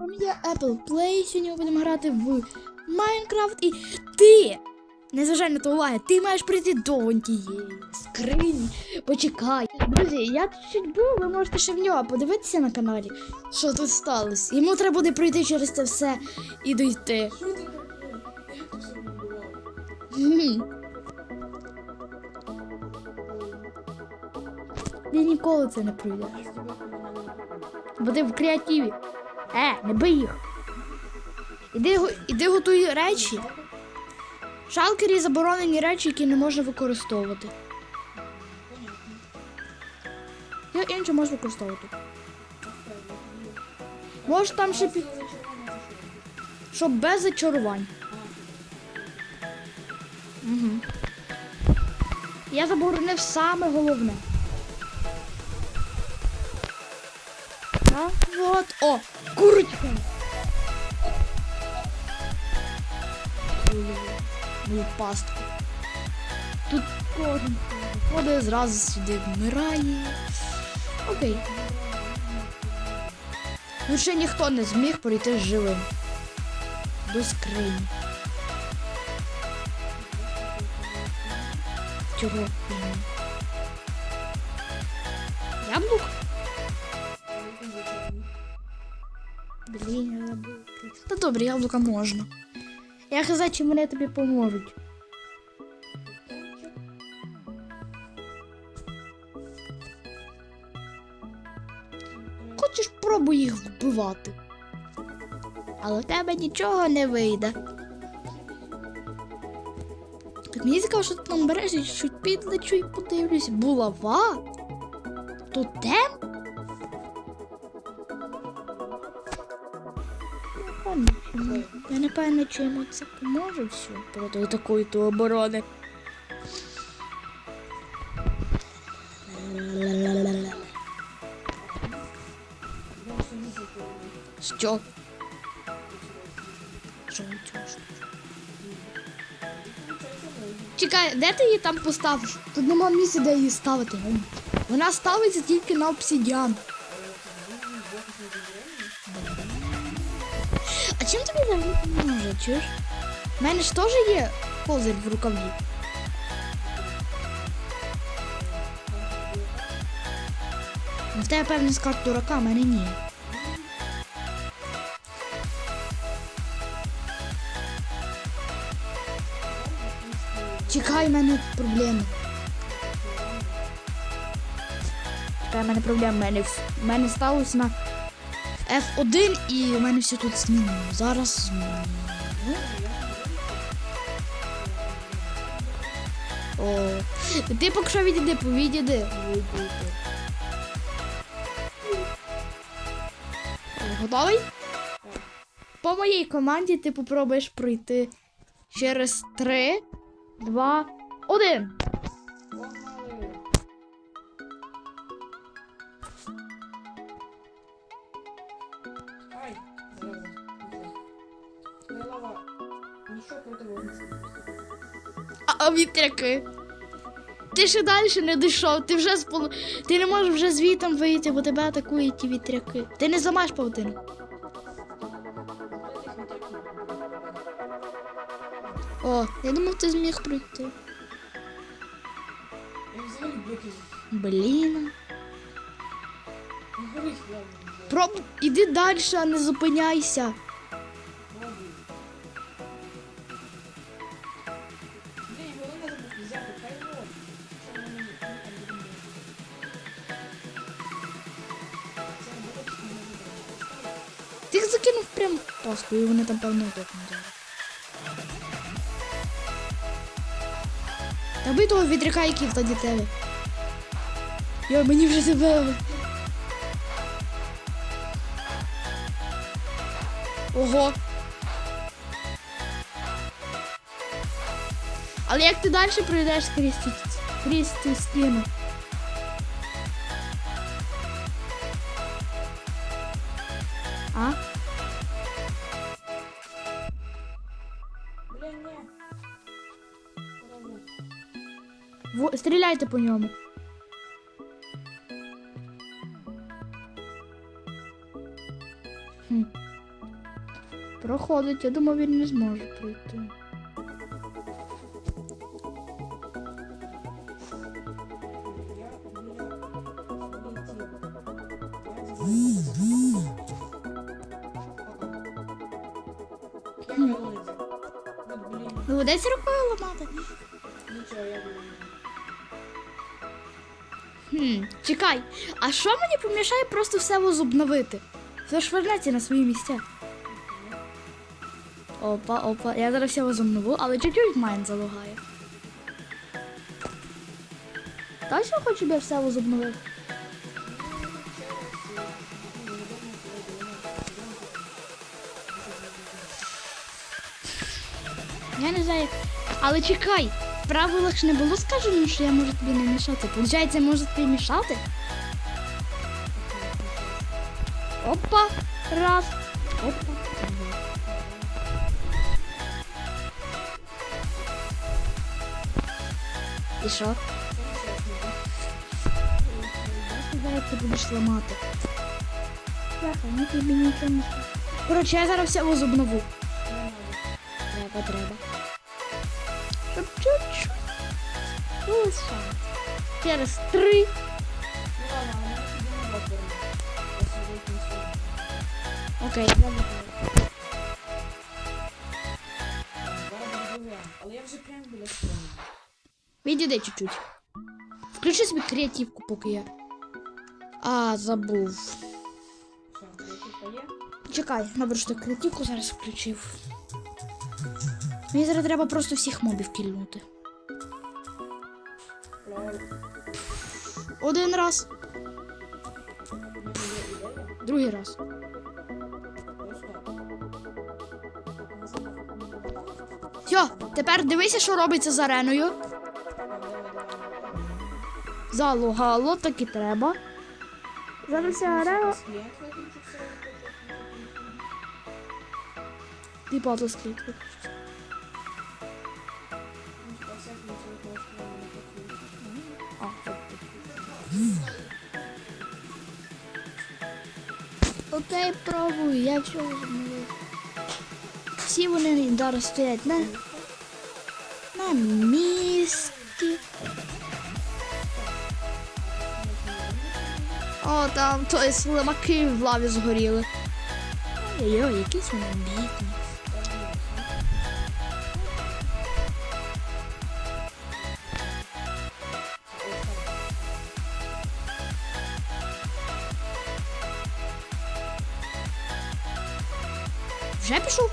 Там є Apple Play, сьогодні ми будемо грати в Майнкрафт і ти! Незважай на то уваги, ти маєш прийти до тієї скрині. Почекай. Друзі, я тут чуть був, ви можете ще в нього подивитися на каналі, що тут сталося. Йому треба буде пройти через це все і дойти. Ти ніколи це не пройдеш. Я. Бо в креативі. Е, не бий їх. Іди, іди готуй речі. Шалкері заборонені речі, які не можна використовувати. Я інше можеш використовувати. Може там ще пі... щоб без зачарувань. Угу. Я заборонив саме головне. А, вот, о, курочка. Мою пастку. Тут кожен ходить, зразу сюди вмирає. Окей. Ну ще ніхто не зміг пройти живим. До скрині. Чого? Яблук? Добре, яблука можна. Я казав, чи мене тобі поможуть. Хочеш пробуй їх вбивати. Але в тебе нічого не вийде. Так мені цікаво, що ти там береш, і що підлечу і подивлюсь. Булава? Тотем? Я не певна, чи йому це поможе все проти такої то оборони. Що? Що? Чекай, де ти її там поставиш? Тут нема місця, де її ставити. Вона ставиться тільки на обсидіан. Чим тобі взагалі допоможе, чуєш? У мене ж теж є козир в рукаві. В тебе певний скарб дурака, а мене ні. Чекай, в мене проблеми. Чекай, в мене проблеми. В мене, в мене сталося на F1 і в мене все тут змінено. Зараз зміню. О, ти поки що відійди, повідійди. Готовий? По моїй команді ти попробуєш пройти через 3, 2, 1. А, а вітряки. Ти ще далі не дійшов, ти вже спол... Ти не можеш вже звітом вийти, бо тебе атакують ті вітряки. Ти не замаєш павутину. О, я думав, ти зміг пройти. Блін. Проб... Іди далі, а не зупиняйся. І вони там певно дохнуть зараз. Та бий того вітряка, який в тоді тебе. Йой, мені вже тебе. Ого. Але як ти далі пройдеш крізь крізь цю стіну? Стріляйте по ньому. Хм. Проходить, я думав, він не зможе пройти. Чекай, а що мені помішає просто все возобновити? Все ж на свої місця. Опа, опа, я зараз все возобнову, але чуть-чуть майн залагає. Точно хочу, щоб я все возобновив? Я не знаю. Але чекай, в правилах ж не було сказано, що я можу тобі не мішати. Получається, я можу тобі мішати? Опа, раз. Опа. І що? Зараз ти будеш ламати. Бляха, ну тобі нічого не. Коротше, я зараз все возобнову. Треба, треба. Щоб чуть-чуть. Лише. Через три. Окей, я Але я вже прямо біля. Відійди чуть-чуть. Включи собі креативку, поки я. А, забув. Що, креативка є? Чекай, добре, що креативку зараз включив. Мені зараз треба просто всіх мобів кільнути. Один раз, другий раз. Все, тепер дивися, що робиться з ареною. Залугало, так і треба. Зараз ця арена. І падла. Окей, пробую, я все зробив. Всі вони зараз стоять на, на місці. О, там той слимаки в лаві згоріли. Ой-ой, якісь вони бідні. Вже пішов?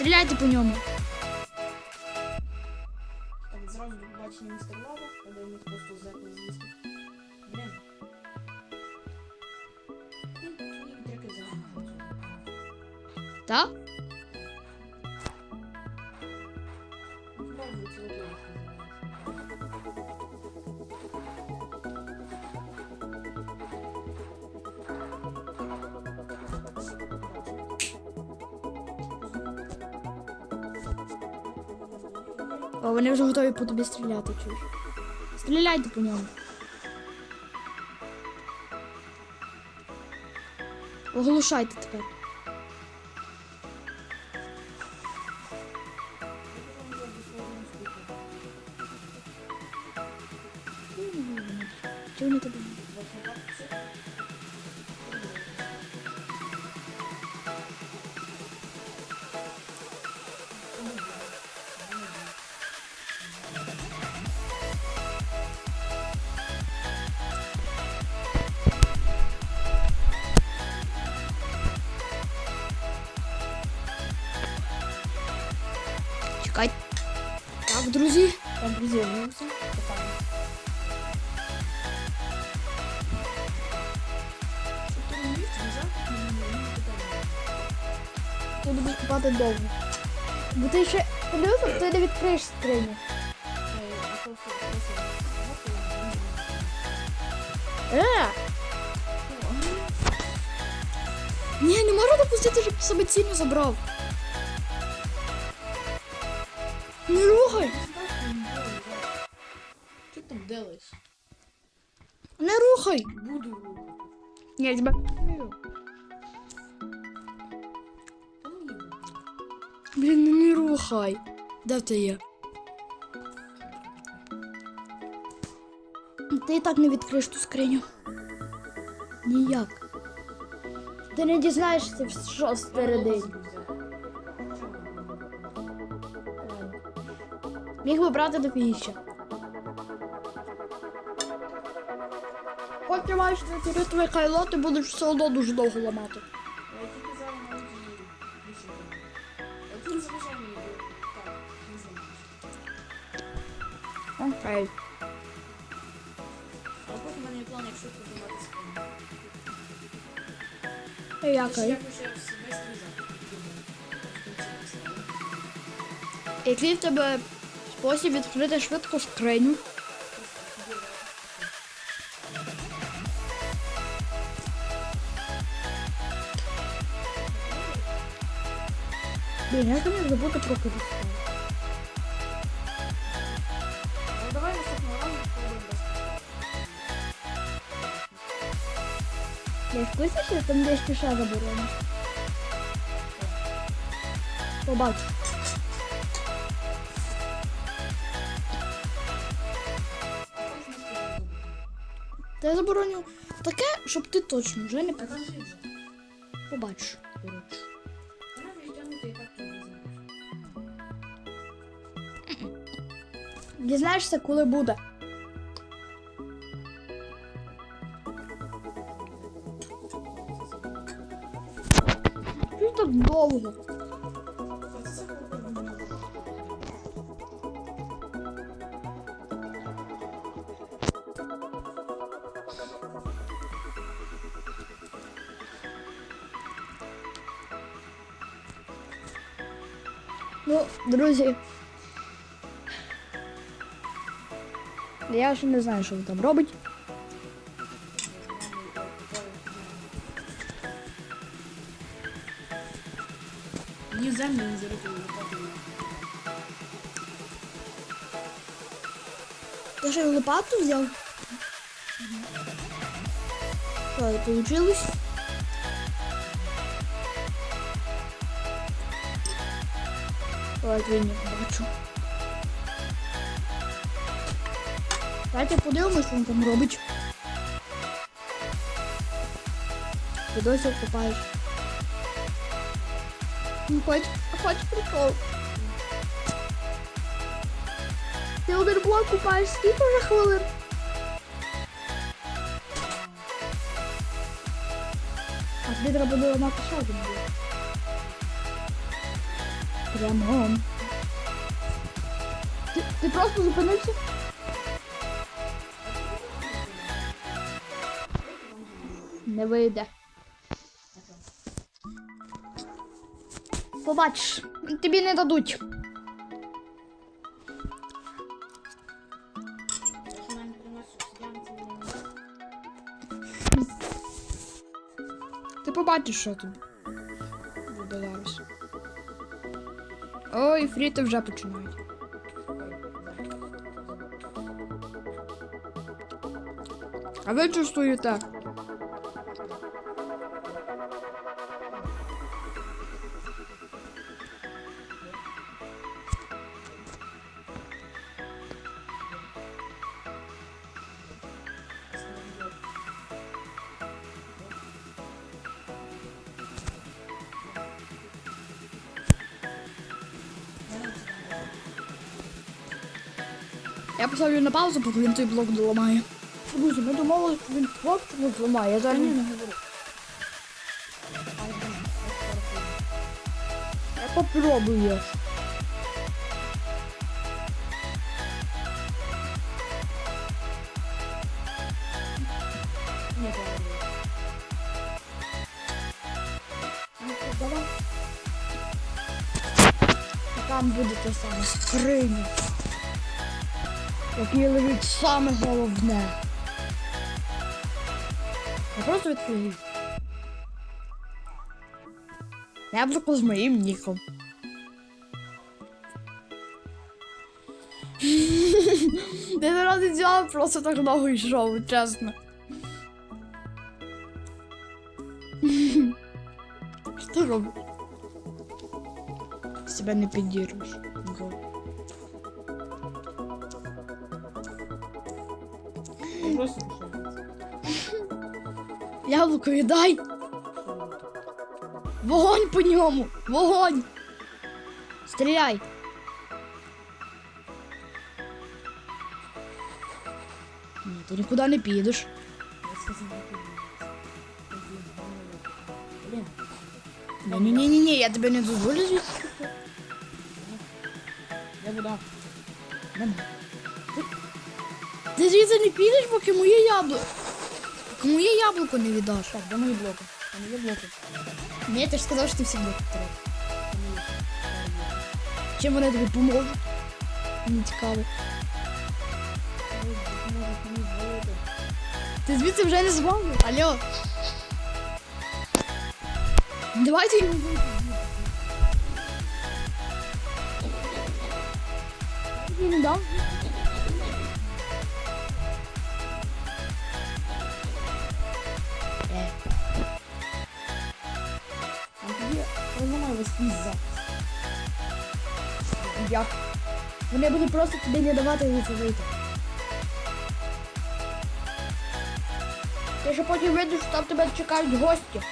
Стріляйте по ньому. О, вони вже готові по тобі стріляти, чуєш. Стріляйте по ньому. Оглушайте тепер. Взяв, не міг питання. Ти будеш купати довго. Бо ти ще подивився, ти не відкриєш скриню. Е, а то все, просто готово. Е! Ні, не можу допустити, щоб себе цільно забрав. Не рухай! Що там делаєш? Не рухай! Буду. Ні, я тебе. Блін, ну не рухай. Де ти є? Ти і так не відкриєш ту скриню. Ніяк. Ти не дізнаєшся, що всередині. Міг би брати дофігіща. Хоч ти маєш на території хайло, ти будеш все одно дуже довго ламати. Окей. Але поки в мене є план, якщо подавати спину. Який? Який в тебе спосіб відкрити швидко скриню? Блін, як мені забути про користування? Ну давай наступного разу Я в курсі, що там десь ще заборонено. Побачу. Я забороню таке, щоб ти точно вже не побачиш. Знаєш. Дізнаєшся, коли буде. Чого так довго? друзі. Я ще не знаю, що він там робить. Мені в землю не зарятує лопатою. Я ще й лопату взяв. Що, получилось? Ой, я не бачу. Давайте подивимось, що він там робить. Ти досі копаєш. Ну, хоч, хоч прикол. Ти один блок купаєш скільки вже хвилин? А тобі треба було мати ще один блок. Прямо. Ти, ти просто зупинився? Не вийде. Побачиш, тобі не дадуть. Ти побачиш, що тут буде. Ой, фріти вже починають. А ви чувствуєте? Я поставлю на паузу, поки він той блок доламає. Друзі, ми думали, що він хлопчик зламає, я зараз не говорю. Я попробую. Не. Ну, Там буде те саме скриня. Який лежить саме головне. Я просто відкрию. Яблуко з моїм ніком. Ти не ради цього просто так довго йшов, чесно. Що робиш? себе не підірвеш. Яблуко віддай! Вогонь по ньому! Вогонь! Стріляй! Ні, ти нікуди не підеш. Я сказав, не Блін, Ні, ні, ні, ні, ні, я тебе не дозволю звідси. я. Ти- Ти звідси не підеш, поки моє яблуко. Поки моє яблуко не віддаш. Так, де мої блоки? Там є блоки. Ні, ти ж сказав, що ти всі блоки треба. Чим вони тобі поможуть? Мені цікаво. Ти звідси вже не звалив? Алло. Давайте йому. Я не дам. Захист. як? Вони будуть просто тобі не давати звідси вийти. Ти ще потім що там тебе чекають гості.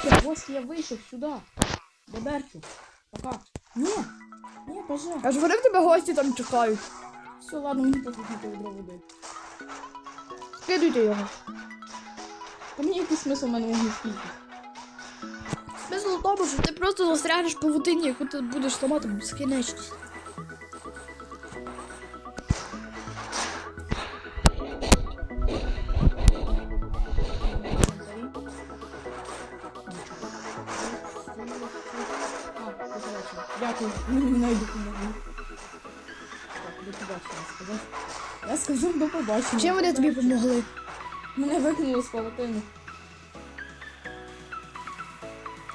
Що, ось я вийшов сюди. До Берті. Пока. Ні. Ні, пожалуйста. Я ж говорив, тебе гості там чекають. Все, ладно, мені послухайте відро води. Скидуйте його. Та мені який смисл в мене вогню скільки? Тому, що ти просто застрягнеш по вутині, яку ти будеш ламати безкінечність. Дякую, мені навіть допомогли. Так, до побачення сказав. Я сказав до побачення. Чим вони тобі допомогли? Мене викинули з павутини.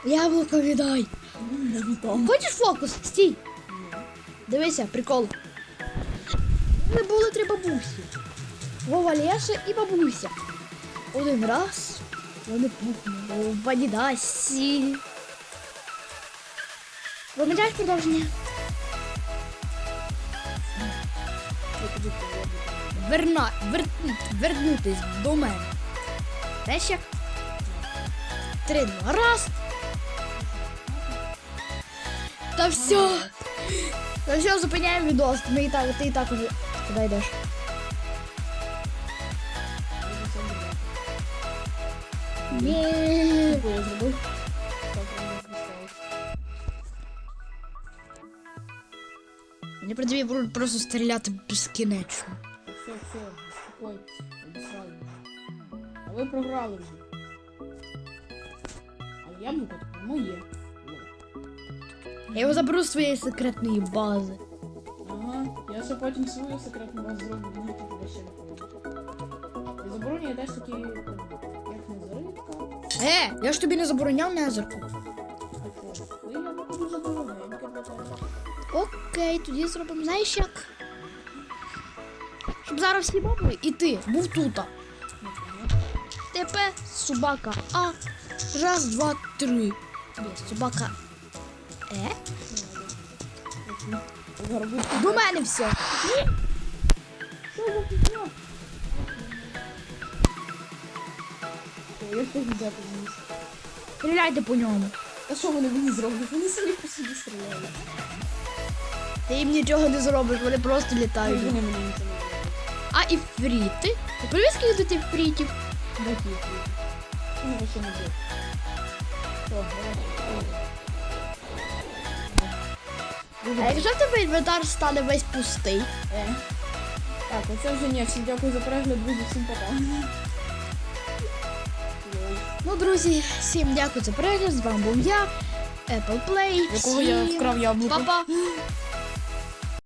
Яблуко віддай. Хочеш фокус? Стій. Дивися, прикол. Ми були три бабусі. Вова Леша і бабуся. Один раз вони пухнули в Адідасі. Пам'ятаєш продовження? Верна, вер, вернутись до мене. Знаєш як? Три, два, раз. Та все. Та все, зупиняємо відос. Ми і так, ти і так уже. Куди йдеш? Ні. Що я зробив? Так, воно не сталося. Мені при тобі будуть просто стріляти безкінечно. Все, все, успокойтесь, обісрали. А ви програли вже. А яблуко тепер моє. Я його заберу з своєї секретної бази. Ага, я ще потім свою секретну базу зроблю, ну тут тебе ще не повинно. І заборонює теж такі як незаритка. Е, я ж тобі не забороняв незерку. А що? Я буду я. Окей, тоді зробимо, знаєш як? Щоб зараз всі бабли і ти був тут. Ну. ТП собака А. Раз, два, три. Ні, собака Е. До мене все. Я теж взяти вниз. Стріляйте по ньому. А що вони мені зроблять? Вони самі по собі стріляють. Ти їм нічого не зробиш, вони просто літають. вони мені нічого не зроблять. А іфріти? Ти привіз скільки тут іфрітів? Які які? Ну, ще не давай. А якщо в тебе інвентар стане весь пустий? Е. Так, оце вже ні. Всім дякую за перегляд, друзі, всім пока. Ну, друзі, всім дякую за перегляд. З вами був я, Apple Play. Якого я Всім вкрав яблуко. Па-па.